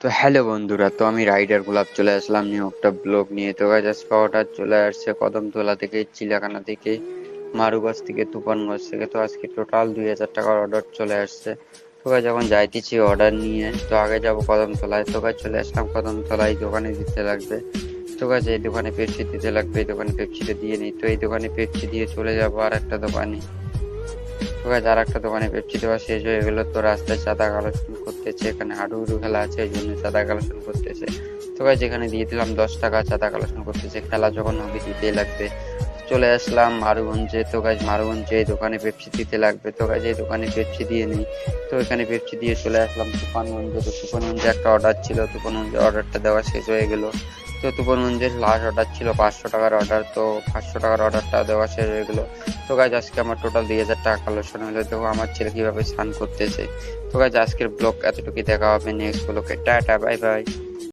তো হ্যালো বন্ধুরা, তো আমি রাইডার গোলাপ চলে আসলাম। নিউ একটা ব্লগ নিয়ে। তো গাছ আজকে চলে আসছে কদমতলা থেকে চিলাখানা থেকে মারুগাছ থেকে, তুফানগঞ্জ থেকে। তো আজকে টোটাল দুই হাজার টাকার অর্ডার চলে আসছে। তো গাছ যখন যাইতেছি অর্ডার নিয়ে। তো আগে যাব কদমতলায়। তো গাছ চলে আসলাম কদমতলায় দোকানে দিতে লাগবে। তো গাছ এই দোকানে পেপসি দিতে লাগবে, এই দোকানে পেপসিটা দিয়ে নিই। তো এই দোকানে পেপসি দিয়ে চলে যাব আর একটা দোকানে। তো গাছ আর একটা দোকানে পেপসি দেওয়া শেষ হয়ে গেলো। তো রাস্তায় চাঁদা কালেকশন করতেছে, এখানে হাডুডু খেলা আছে, এই জন্য চাঁদা কালেকশন করতেছে। তো ভাই এখানে দিয়ে দিলাম দশ টাকা চাঁদা কালেকশন করতেছে, খেলা যখন হবে দিতেই লাগবে। চলে আসলাম মারুগঞ্জে, তো গাছ মারুগঞ্জে এই দোকানে পেপসি দিতে লাগবে। তো গাছ এই দোকানে পেপসি দিয়ে নিই। তো এখানে পেপসি দিয়ে চলে আসলাম তুফানগঞ্জে তো তুফানগঞ্জে একটা অর্ডার ছিল তুফানগঞ্জে অর্ডারটা দেওয়া শেষ হয়ে গেল। তো তুফানগঞ্জের লাস্ট অর্ডার ছিল পাঁচশো টাকার অর্ডার তো পাঁচশো টাকার অর্ডারটা দেওয়া শেষ হয়ে গেলো। তো গাছ আজকে আমার টোটাল দুই হাজার টাকা কালেকশন হলো। দেখো, আমার ছেলে কীভাবে স্নান করতেছে। তো গাছ আজকের ব্লগ এতটুকুই। দেখা হবে নেক্সট ব্লগে টাটা বাই বাই